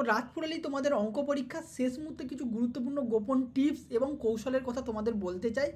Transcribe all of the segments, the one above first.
তো রাতপুরালি তোমাদের অঙ্ক পরীক্ষার শেষ মুহূর্তে কিছু গুরুত্বপূর্ণ গোপন টিপস এবং কৌশলের কথা তোমাদের বলতে চাই।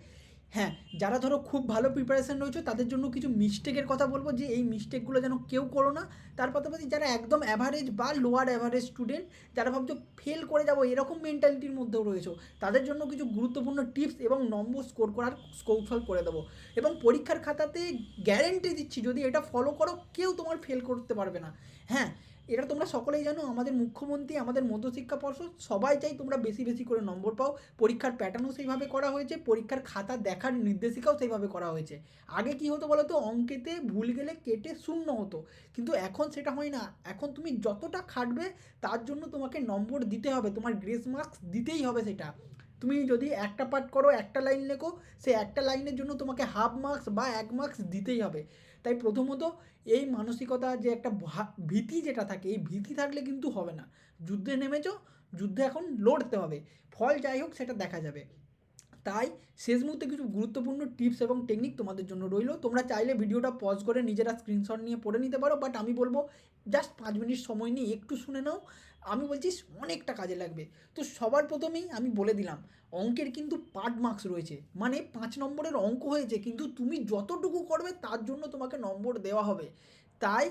হ্যাঁ যারা ধরো খুব ভালো প্রিপারেশন রয়েছে, তাদের জন্য কিছু মিস্টেকের কথা বলব যে, এই মিস্টেকগুলো যেন কেউ করো না। তার পাশাপাশি যারা একদম অ্যাভারেজ বা লোয়ার অ্যাভারেজ স্টুডেন্ট যারা ভাবছ ফেল করে যাব, এরকম মেন্টালিটির মধ্যেও রয়েছে, তাদের জন্য কিছু গুরুত্বপূর্ণ টিপস এবং নম্বর স্কোর করার কৌশল করে দেবো। এবং পরীক্ষার খাতাতে গ্যারেন্টি দিচ্ছি, যদি এটা ফলো করো, কেউ তোমার ফেল করতে পারবে না। হ্যাঁ এটা তোমরা সকলেই জানো, আমাদের মুখ্যমন্ত্রী, আমাদের মধ্যশিক্ষা পর্ষদ, সবাই চাই তোমরা বেশি বেশি করে নম্বর পাও। পরীক্ষার প্যাটার্নও সেইভাবে করা হয়েছে, পরীক্ষার খাতা দেখার নির্দেশিকাও সেইভাবে করা হয়েছে। আগে কি হতো বলো তো, অঙ্কেতে ভুল গেলে কেটে শূন্য হতো। কিন্তু এখন সেটা হয় না। এখন তুমি যতটা খাটবে, তার জন্য তোমাকে নম্বর দিতে হবে, তোমার গ্রেস মার্কস দিতেই হবে সেটা। তুমি যদি একটা পার্ট করো, একটা লাইন লেখো, সে একটা লাইনের জন্য তোমাকে হাফ মার্কস বা এক মার্কস দিতেই হবে। তাই প্রথমত এই মানসিকতা যে একটা ভীতি যেটা থাকে, এই ভীতি থাকলে কিন্তু হবে না। যুদ্ধে নেমেছো, যুদ্ধে এখন লড়তে হবে। ফল যাই হোক, সেটা দেখা যাবে। তাই শেষ মুহূর্তে কিছু গুরুত্বপূর্ণ টিপস এবং টেকনিক তোমাদের জন্য রইল। তোমরা চাইলে ভিডিওটা পজ করে নিজেরা স্ক্রিনশট নিয়ে পড়ে নিতে পারো বাট আমি বলব জাস্ট পাঁচ মিনিট সময় নিয়ে একটু শুনে নাও। আমি বলছি অনেকটা কাজে লাগবে। তো সবার প্রথমেই আমি বলে দিলাম, অঙ্কের কিন্তু পার্ট মার্কস রয়েছে। মানে পাঁচ নম্বরের অঙ্ক হয়েছে, কিন্তু তুমি যতটুকু করবে তার জন্য তোমাকে নম্বর দেওয়া হবে। তাই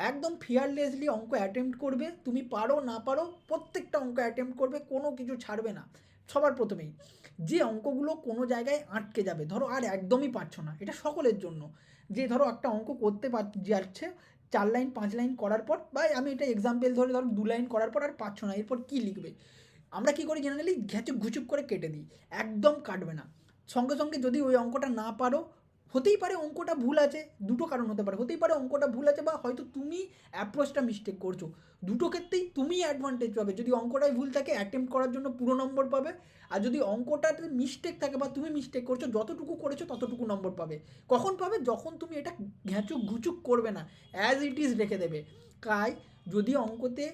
একদম ফিয়ারলেসলি অঙ্ক অ্যাটেম্প্ট করবে, তুমি পারো না পারো, প্রত্যেকটা অঙ্ক অ্যাটেম্প্ট করবে, কোনো কিছু ছাড়বে না। সবার প্রথমেই, যে অঙ্কগুলো কোনো জায়গায় আটকে যাবে, ধরো আর একদমই পারছ না, এটা সকলের জন্য। যে ধরো একটা অঙ্ক করতে পার, যাচ্ছে, চার লাইন পাঁচ লাইন করার পর, বা আমি এটা এক্সাম্পল ধরে ধরো দু লাইন করার পর আর পারছ না, এরপর কী লিখবে? আমরা কী করি জেনারেলি ঘ্যাচুক ঘুচুক করে কেটে দিই, একদম কাটবে না। সঙ্গে সঙ্গে যদি ওই অঙ্কটা না পারো হতেই পারে অঙ্কটা ভুল আছে, দুটো কারণ হতে পারে। হতেই পারে অঙ্কটা ভুল আছে বা হয়তো তুমি অ্যাপ্রোচটা মিস্টেক করছ। দুটো ক্ষেত্রেই তুমি অ্যাডভান্টেজ পাবে। যদি অঙ্কটাই ভুল থাকে অ্যাটেম্প করার জন্য পুরো নম্বর পাবে। আর যদি অঙ্কটাতে মিস্টেক থাকে বা তুমি মিস্টেক করছ, যতটুকু করেছ ততটুকু নম্বর পাবে। কখন পাবে? যখন তুমি এটা ঘ্যাঁচুক ঘুচুক করবে না অ্যাজ ইট ইজ রেখে দেবে। তাই যদি অঙ্কতে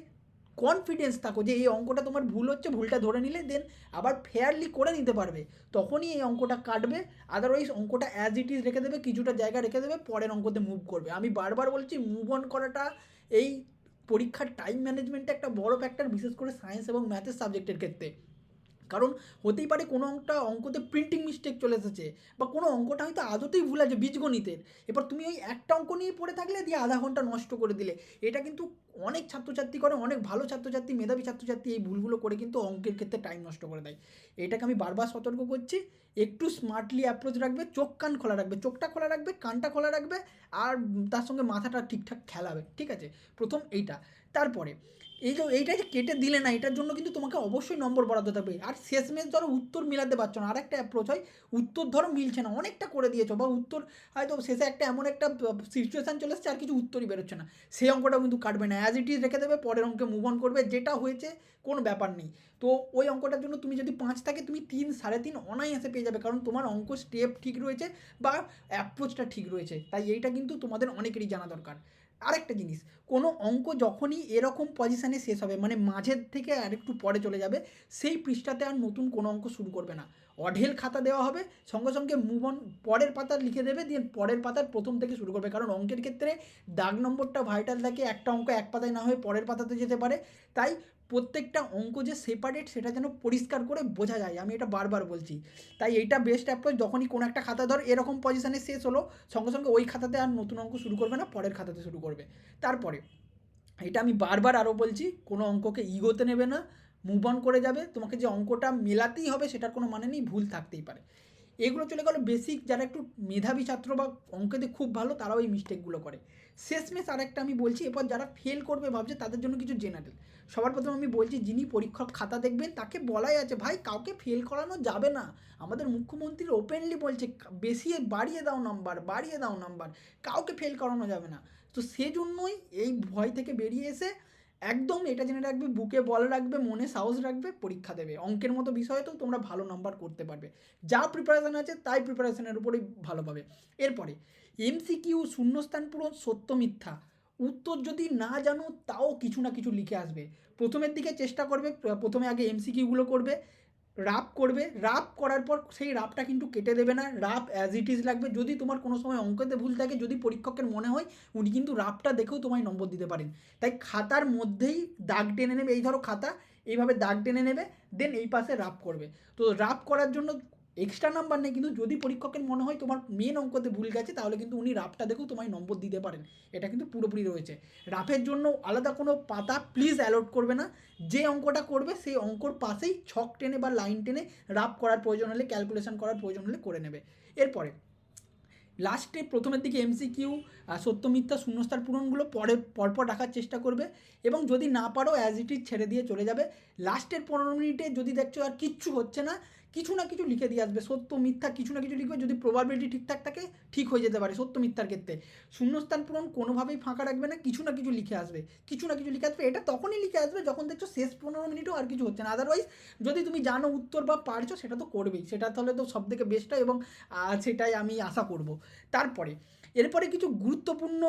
কনফিডেন্স থাকো যে এই অঙ্কটা তোমার ভুল হচ্ছে, ভুলটা ধরে নিলে দেন আবার ফেয়ারলি করে নিতে পারবে। তখনই এই অঙ্কটা কাটবে আদারওয়াইজ অঙ্কটা অ্যাজ ইট ইজ রেখে দেবে, কিছুটা জায়গা রেখে দেবে, পরের অঙ্কতে মুভ করবে। আমি বারবার বলছি মুভ অন করাটা এই পরীক্ষার টাইম ম্যানেজমেন্টে একটা বড় ফ্যাক্টর বিশেষ করে সায়েন্স এবং ম্যাথের সাবজেক্টের ক্ষেত্রে। কারণ হতেই পারে কোনো অঙ্কটা অঙ্কতে প্রিন্টিং মিস্টেক চলে এসেছে বা কোনো অঙ্কটা হয়তো আদতেই ভুল আছে বীজগণিতের। এবার তুমি ওই একটা অঙ্ক নিয়ে পড়ে থাকলে দিয়ে আধা ঘণ্টা নষ্ট করে দিলে। এটা কিন্তু অনেক ছাত্রছাত্রী করে, অনেক ভালো ছাত্রছাত্রী, মেধাবী ছাত্রছাত্রী এই ভুলগুলো করে কিন্তু অঙ্কের ক্ষেত্রে টাইম নষ্ট করে দেয়। এটাকে আমি বারবার সতর্ক করছি, একটু স্মার্টলি অ্যাপ্রোচ রাখবে, চোখ কান খোলা রাখবে, চোখটা খোলা রাখবে, কানটা খোলা রাখবে, আর তার সঙ্গে মাথাটা ঠিকঠাক খেলাবে, ঠিক আছে? প্রথম এইটা। তারপরে এই যে, এইটা যে কেটে দিলে না, এটার জন্য কিন্তু তোমাকে অবশ্যই নম্বর বরাদ্দ থাকবে। আর শেষমেশ ধরো উত্তর মিলাতে পারছ না আর একটা অ্যাপ্রোচ হয়, উত্তর ধরো মিলছে না, অনেকটা করে দিয়েছ বা উত্তর হয়তো শেষে একটা এমন একটা সিচুয়েশান চলে এসছে, আর কিছু উত্তরই বেরোচ্ছে না। সেই অঙ্কটাও কিন্তু কাটবে না অ্যাজ ইট ইজ রেখে দেবে, পরের অঙ্কে মুভ অন করবে, যেটা হয়েছে কোনো ব্যাপার নেই। তো ওই অঙ্কটার জন্য তুমি যদি পাঁচ থাকে, তুমি তিন, সাড়ে তিন অনায়াসে পেয়ে যাবে, কারণ তোমার অঙ্ক স্টেপ ঠিক রয়েছে বা অ্যাপ্রোচটা ঠিক রয়েছে। তাই এইটা কিন্তু তোমাদের অনেকেরই জানা দরকার। আরেকটা জিনিস, কোনো অঙ্ক যখনই এরকম পজিশানে শেষ হবে মানে মাঝের থেকে আরেকটু পরে চলে যাবে, সেই পৃষ্ঠাতে আর নতুন কোনো অঙ্ক শুরু করবে না। অঢেল খাতা দেওয়া হবে, সঙ্গে সঙ্গে মুভন পরের পাতা লিখে দেবে, দিয়ে পরের পাতার প্রথম থেকে শুরু করবে। কারণ অঙ্কের ক্ষেত্রে দাগ নম্বরটা ভাইটাল থাকে, একটা অঙ্ক এক পাতায় না হয়ে পরের পাতাতে যেতে পারে। তাই প্রত্যেকটা অঙ্ক যে সেপারেট সেটা যেন পরিষ্কার করে বোঝা যায়। আমি এটা বারবার বলছি। তাই এইটা বেস্ট অ্যাপ্রোচ যখনই কোনো একটা খাতা ধর এরকম পজিশানে শেষ হলো, সঙ্গে সঙ্গে ওই খাতাতে আর নতুন অঙ্ক শুরু করবে না, পরের খাতাতে শুরু করবে। তারপরে এটা আমি বারবার আরও বলছি, কোনো অঙ্ককে ইগোতে নেবে না মুভ অন করে যাবে। তোমাকে যে অঙ্কটা মেলাতেই হবে সেটার কোনো মানে নেই, ভুল থাকতেই পারে। এগুলো চলে গেলো বেসিক যারা একটু মেধাবী ছাত্র বা অঙ্কেতে খুব ভালো তারাও এই মিস্টেকগুলো করে। শেষমেশ আর একটা আমি বলছি, এরপর যারা ফেল করবে ভাবছে তাদের জন্য কিছু জেনারেল সবার প্রথমে আমি বলছি, যিনি পরীক্ষার খাতা দেখবেন তাকে বলাই আছে, ভাই, কাউকে ফেল করানো যাবে না। আমাদের মুখ্যমন্ত্রী ওপেনলি বলছে, বেশি বাড়িয়ে দাও নাম্বার বাড়িয়ে দাও নাম্বার কাউকে ফেল করানো যাবে না। তো সেজন্যই এই ভয় থেকে বেরিয়ে এসে একদম এটা জেনে রাখবে, বুকে বল রাখবে, মনে সাহস রাখবে, পরীক্ষা দেবে। অঙ্কের মতো বিষয়তেও তোমরা ভালো নাম্বার করতে পারবে। যা প্রিপারেশান আছে তাই প্রিপারেশানের উপরেই ভালো পাবে। এরপরে এমসিকিউ শূন্যস্থান পূরণ সত্য মিথ্যা। উত্তর যদি না জানো তাও কিছু না কিছু লিখে আসবে। প্রথমের দিকে চেষ্টা করবে প্রথমে আগে এমসিকিউগুলো করবে। রাপ করবে। রাপ করার পর সেই রাপটা কিন্তু কেটে দেবে না। রাপ অ্যাজ ইট ইজ লাগবে। যদি তোমার কোনো সময় অঙ্কতে ভুল থাকে, যদি পরীক্ষকের মনে হয়, উনি কিন্তু রাপটা দেখেও তোমায় নম্বর দিতে পারেন। তাই খাতার মধ্যেই দাগ টেনে নেবে। এই ধরো খাতা, এইভাবে দাগ টেনে নেবে দেন এই পাশে রাপ করবে। তো রাপ করার জন্য এক্সট্রা নাম্বার নেই, কিন্তু যদি পরীক্ষকের মনে হয় তোমার মেন অঙ্কতে ভুল গেছে, তাহলে কিন্তু উনি রাফটা দেখেও তোমায় নম্বর দিতে পারেন। এটা কিন্তু পুরোপুরি রয়েছে। রাফের জন্য আলাদা কোনো পাতা প্লিজ অ্যালোট করবে না। যে অঙ্কটা করবে, সেই অঙ্কর পাশেই ছক টেনে বা লাইন টেনে রাফ করার প্রয়োজন হলে ক্যালকুলেশন করার প্রয়োজন হলে করে নেবে। এরপরে লাস্টে প্রথমের দিকে এমসিকিউ সত্য মিথ্যা শূন্যস্থান পূরণগুলো পরে, পরপর রাখার চেষ্টা করবে। এবং যদি না পারো অ্যাজ ইট ইজ ছেড়ে দিয়ে চলে যাবে। লাস্টের পনেরো মিনিটে যদি দেখছ আর কিচ্ছু হচ্ছে না কিছু না কিছু লিখে দিয়ে আসবে, সত্য, মিথ্যা কিছু না কিছু লিখবে, যদি প্রবাবিলিটি ঠিকঠাক থাকে, ঠিক হয়ে যেতে পারে সত্য, মিথ্যার ক্ষেত্রে। শূন্যস্থান পূরণ কোনোভাবেই ফাঁকা রাখবে না, কিছু না কিছু লিখে আসবে, কিছু না কিছু লিখে আসবে, এটা তখনই লিখে আসবে যখন দেখছ শেষ পনেরো মিনিটও আর কিছু হচ্ছে না। আদারওয়াইজ যদি তুমি জানো উত্তর বা পারছ, সেটা তো করবেই, সেটা তাহলে তো সব থেকে বেস্ট হয় এবং সেটাই আমি আশা করব। তারপরে এরপরে কিছু গুরুত্বপূর্ণ,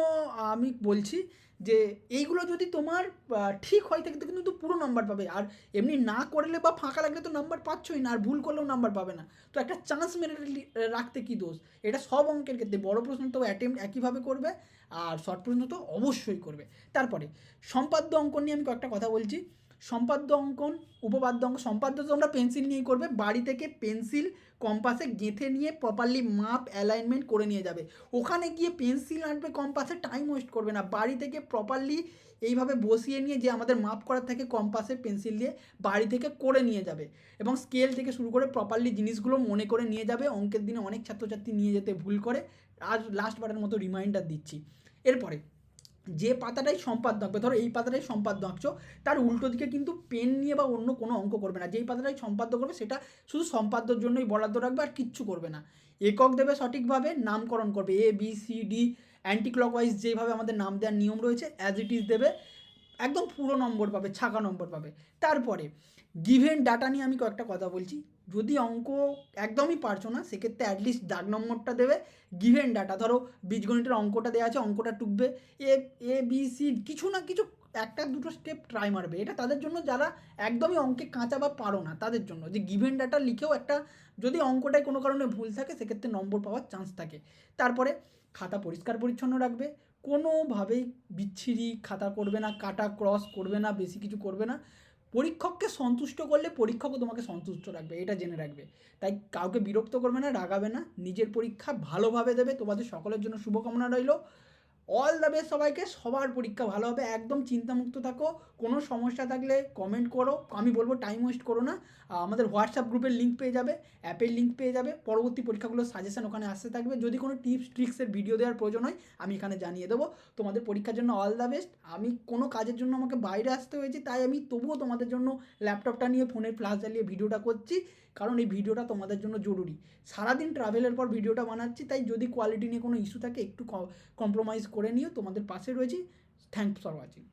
আমি বলছি যে এইগুলো যদি তোমার ঠিক হয় থাকে কিন্তু তো পুরো নাম্বার পাবে। আর এমনি না করলে বা ফাঁকা লাগলে তো নাম্বার পাচ্ছই না, আর ভুল করলেও নাম্বার পাবে না। তো একটা চান্স মেরে রাখতে কি দোষ? এটা সব অঙ্কের ক্ষেত্রে। বড় প্রশ্ন তো অ্যাটেম্প একইভাবে করবে, আর শর্ট প্রশ্ন তো অবশ্যই করবে। তারপরে, সম্পাদ্য অঙ্কন নিয়ে আমি কয়েকটা কথা বলছি। সম্পাদ্য অঙ্কন, উপপাদ্য অঙ্ক, সম্পাদ্য তোমরা পেন্সিল নিয়েই করবে। বাড়ি থেকে পেন্সিল কম্পাসে গেঁথে নিয়ে প্রপারলি মাপ অ্যালাইনমেন্ট করে নিয়ে যাবে। ওখানে গিয়ে পেন্সিল আনবে কম্পাসে টাইম ওয়েস্ট করবে না। বাড়ি থেকে প্রপারলি এইভাবে বসিয়ে নিয়ে যে আমাদের মাপ করার থাকে কম্পাসে পেন্সিল দিয়ে, বাড়ি থেকে করে নিয়ে যাবে। এবং স্কেল থেকে শুরু করে প্রপারলি জিনিসগুলো মনে করে নিয়ে যাবে। অঙ্কের দিনে অনেক ছাত্রছাত্রী নিয়ে যেতে ভুল করে। আর লাস্ট বারের মতো রিমাইন্ডার দিচ্ছি। এরপরে যে পাতাটাই সম্পাদ্য আঁকবে ধরো এই পাতাটাই সম্পাদ্য আঁকছো তার উল্টো দিকে কিন্তু পেন নিয়ে বা অন্য কোনো অঙ্ক করবে না। যেই পাতাটাই সম্পাদ্য করবে, সেটা শুধু সম্পাদ্যর জন্যই বরাদ্দ রাখবে আর কিচ্ছু করবে না। একক দেবে সঠিকভাবে, নামকরণ করবে A B C D anti যেভাবে আমাদের নাম দেওয়ার নিয়ম রয়েছে অ্যাজ ইট ইজ দেবে একদম পুরো নম্বর পাবে, ছাকা নম্বর পাবে। তারপরে গিভেন ডাটা নিয়ে আমি কয়েকটা কথা বলছি। যদি অঙ্ক একদমই পারছ না, সেক্ষেত্রে অ্যাটলিস্ট দাগ নম্বরটা দেবে। গিভেন ডাটা ধরো বীজগণিতের অঙ্কটা দেওয়া আছে, অঙ্কটা টুকবে। এ এ বি সি কিছু না কিছু, একটা দুটো স্টেপ ট্রাই মারবে। এটা তাদের জন্য যারা একদমই অঙ্কে কাঁচা বা পারো না, তাদের জন্য। যে গিভেন ডাটা লিখেও একটা, যদি অঙ্কটায় কোনো কারণে ভুল থাকে, সেক্ষেত্রে নম্বর পাওয়ার চান্স থাকে। তারপরে, খাতা পরিষ্কার পরিচ্ছন্ন রাখবে। কোনোভাবেই বিচ্ছিরি, খাতা করবে না, কাটা ক্রস করবে না, বেশি কিছু করবে না। পরীক্ষককে সন্তুষ্ট করলে পরীক্ষকও তোমাকে সন্তুষ্ট রাখবে, এটা জেনে রাখবে। তাই কাউকে বিরক্ত করবে না, রাগাবে না। নিজের পরীক্ষা ভালোভাবে দেবে। তোমাদের সকলের জন্য শুভকামনা রইল। অল দ্য বেস্ট সবাইকে, সবার পরীক্ষা ভালো হবে, একদম চিন্তামুক্ত থাকো, কোনো সমস্যা থাকলে কমেন্ট করো, আমি বলব টাইম ওয়েস্ট করো না আমাদের হোয়াটসঅ্যাপ গ্রুপের লিঙ্ক পেয়ে যাবে অ্যাপের লিঙ্ক পেয়ে যাবে, পরবর্তী পরীক্ষাগুলোর সাজেশন ওখানে আসতে থাকবে, যদি কোনো টিপস ট্রিক্সের ভিডিও দেওয়ার প্রয়োজন হয়, আমি এখানে জানিয়ে দেবো, তোমাদের পরীক্ষার জন্য অল দ্য বেস্ট আমি কোনো কাজের জন্য আমাকে বাইরে আসতে হয়েছে, তাই আমি তবুও তোমাদের জন্য ল্যাপটপটা নিয়ে ফোনের ফ্লাশ জ্বালিয়ে ভিডিওটা করছি, কারণ এই ভিডিওটা তোমাদের জন্য জরুরি। সারাদিন ট্রাভেলের পর ভিডিওটা বানাচ্ছি, তাই যদি কোয়ালিটি নিয়ে কোনো ইস্যু থাকে, একটু কম্প্রোমাইজ করে নিও। তোমাদের পাশে রয়েছি। Thanks for watching